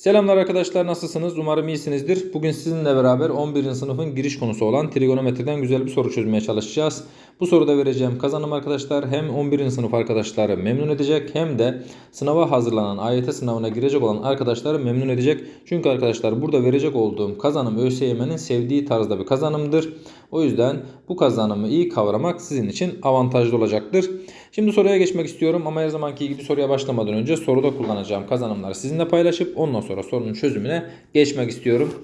Selamlar arkadaşlar nasılsınız? Umarım iyisinizdir. Bugün sizinle beraber 11. sınıfın giriş konusu olan trigonometriden güzel bir soru çözmeye çalışacağız. Bu soruda vereceğim kazanım arkadaşlar hem 11. sınıf arkadaşları memnun edecek hem de sınava hazırlanan AYT sınavına girecek olan arkadaşları memnun edecek. Çünkü arkadaşlar burada verecek olduğum kazanım ÖSYM'nin sevdiği tarzda bir kazanımdır. O yüzden bu kazanımı iyi kavramak sizin için avantajlı olacaktır. Şimdi soruya geçmek istiyorum ama her zamanki gibi soruya başlamadan önce soruda kullanacağım kazanımları sizinle paylaşıp ondan sonra sorunun çözümüne geçmek istiyorum.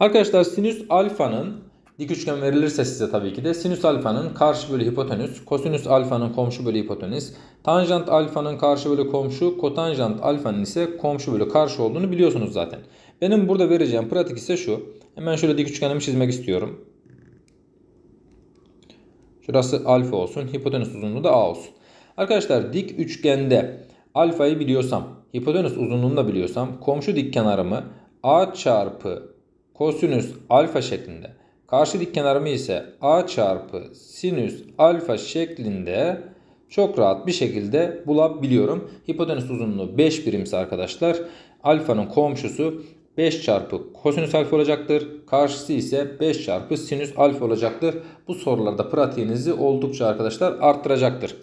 Arkadaşlar sinüs alfanın dik üçgen verilirse size tabii ki de sinüs alfanın karşı bölü hipotenüs, kosinüs alfanın komşu bölü hipotenüs, tanjant alfanın karşı bölü komşu, kotanjant alfanın ise komşu bölü karşı olduğunu biliyorsunuz zaten. Benim burada vereceğim pratik ise şu. Hemen şöyle dik üçgenimi çizmek istiyorum. Şurası alfa olsun. Hipotenüs uzunluğu da a olsun. Arkadaşlar dik üçgende alfayı biliyorsam, hipotenüs uzunluğunu da biliyorsam komşu dik kenarımı a çarpı kosinüs alfa şeklinde, karşı dik kenarımı ise a çarpı sinüs alfa şeklinde çok rahat bir şekilde bulabiliyorum. Hipotenüs uzunluğu 5 birimse arkadaşlar alfanın komşusu 5 çarpı kosinüs alfa olacaktır. Karşısı ise 5 çarpı sinüs alfa olacaktır. Bu sorularda pratiğinizi oldukça arkadaşlar arttıracaktır.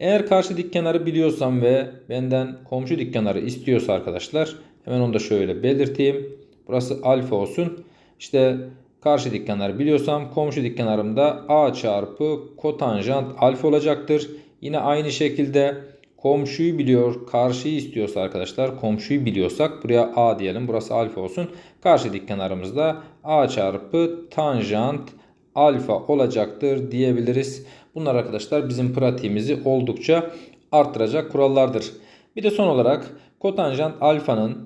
Eğer karşı dik kenarı biliyorsam ve benden komşu dik kenarı istiyorsa arkadaşlar hemen onu da şöyle belirteyim. Burası alfa olsun. İşte karşı dik kenarı biliyorsam komşu dik kenarımda a çarpı kotanjant alfa olacaktır. Yine aynı şekilde komşuyu biliyor, karşıyı istiyorsa arkadaşlar komşuyu biliyorsak buraya a diyelim. Burası alfa olsun. Karşı dik kenarımızda a çarpı tanjant alfa olacaktır diyebiliriz. Bunlar arkadaşlar bizim pratiğimizi oldukça arttıracak kurallardır. Bir de son olarak kotanjant alfanın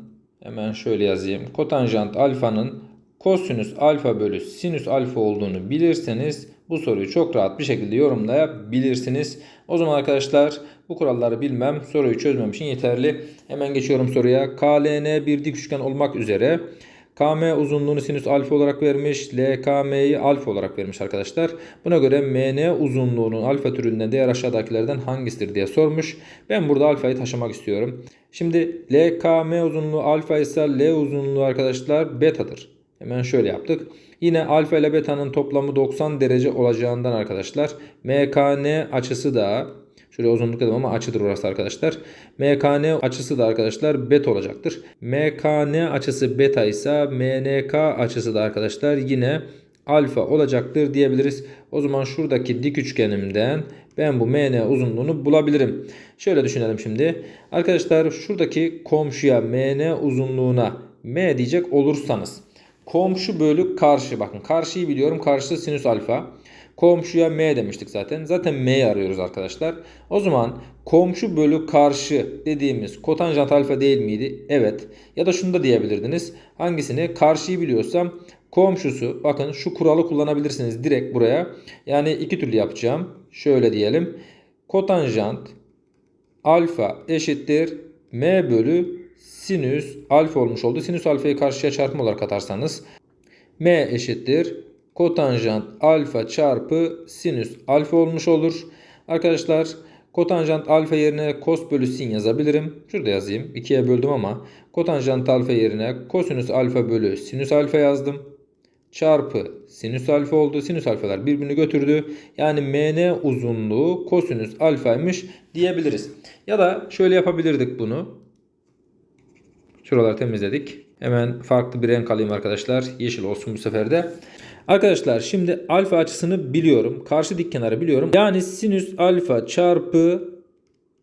hemen şöyle yazayım. Kotanjant alfanın kosinüs alfa bölü sinüs alfa olduğunu bilirseniz bu soruyu çok rahat bir şekilde yorumlayabilirsiniz. O zaman arkadaşlar bu kuralları bilmem soruyu çözmem için yeterli. Hemen geçiyorum soruya. KLN bir dik üçgen olmak üzere KM uzunluğunu sinüs alfa olarak vermiş. LKM'yi alfa olarak vermiş arkadaşlar. Buna göre MN uzunluğunun alfa türünden değer aşağıdakilerden hangisidir diye sormuş. Ben burada alfayı taşımak istiyorum. Şimdi LKM uzunluğu alfa ise L uzunluğu arkadaşlar betadır. Hemen şöyle yaptık. Yine alfa ile beta'nın toplamı 90 derece olacağından arkadaşlar MKN açısı da Şöyle uzunluk dedim ama açıdır orası arkadaşlar. MKN açısı da arkadaşlar beta olacaktır. MKN açısı beta ise MNK açısı da arkadaşlar yine alfa olacaktır diyebiliriz. O zaman şuradaki dik üçgenimden ben bu MN uzunluğunu bulabilirim. Şöyle düşünelim şimdi. Arkadaşlar şuradaki komşuya MN uzunluğuna M diyecek olursanız komşu bölü karşı bakın karşıyı biliyorum karşısı sinüs alfa. Komşuya M demiştik zaten. Zaten M'yi arıyoruz arkadaşlar. O zaman komşu bölü karşı dediğimiz kotanjant alfa değil miydi? Evet. Ya da şunu da diyebilirdiniz. Hangisini? Karşıyı biliyorsam komşusu bakın şu kuralı kullanabilirsiniz direkt buraya. Yani iki türlü yapacağım. Şöyle diyelim. Kotanjant alfa eşittir M bölü sinüs alfa olmuş oldu. Sinüs alfayı karşıya çarpım olarak atarsanız M eşittir kotanjant alfa çarpı sinüs alfa olmuş olur. Arkadaşlar kotanjant alfa yerine kos bölü sin yazabilirim. Şurada yazayım. 2'ye böldüm ama kotanjant alfa yerine kosinüs alfa bölü sinüs alfa yazdım. Çarpı sinüs alfa oldu. Sinüs alfalar birbirini götürdü. Yani mn uzunluğu kosinüs alfaymış diyebiliriz. Ya da şöyle yapabilirdik bunu. Şuraları temizledik. Hemen farklı bir renk alayım arkadaşlar. Yeşil olsun bu sefer de. Arkadaşlar şimdi alfa açısını biliyorum. Karşı dik kenarı biliyorum. Yani sinüs alfa çarpı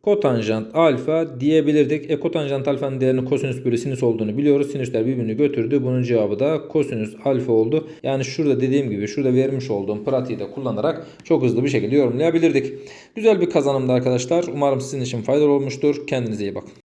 kotanjant alfa diyebilirdik. E kotanjant alfanın değerinin kosinüs bölü sinüs olduğunu biliyoruz. Sinüsler birbirini götürdü. Bunun cevabı da kosinüs alfa oldu. Yani şurada dediğim gibi şurada vermiş olduğum pratiği de kullanarak çok hızlı bir şekilde yorumlayabilirdik. Güzel bir kazanımdı arkadaşlar. Umarım sizin için faydalı olmuştur. Kendinize iyi bakın.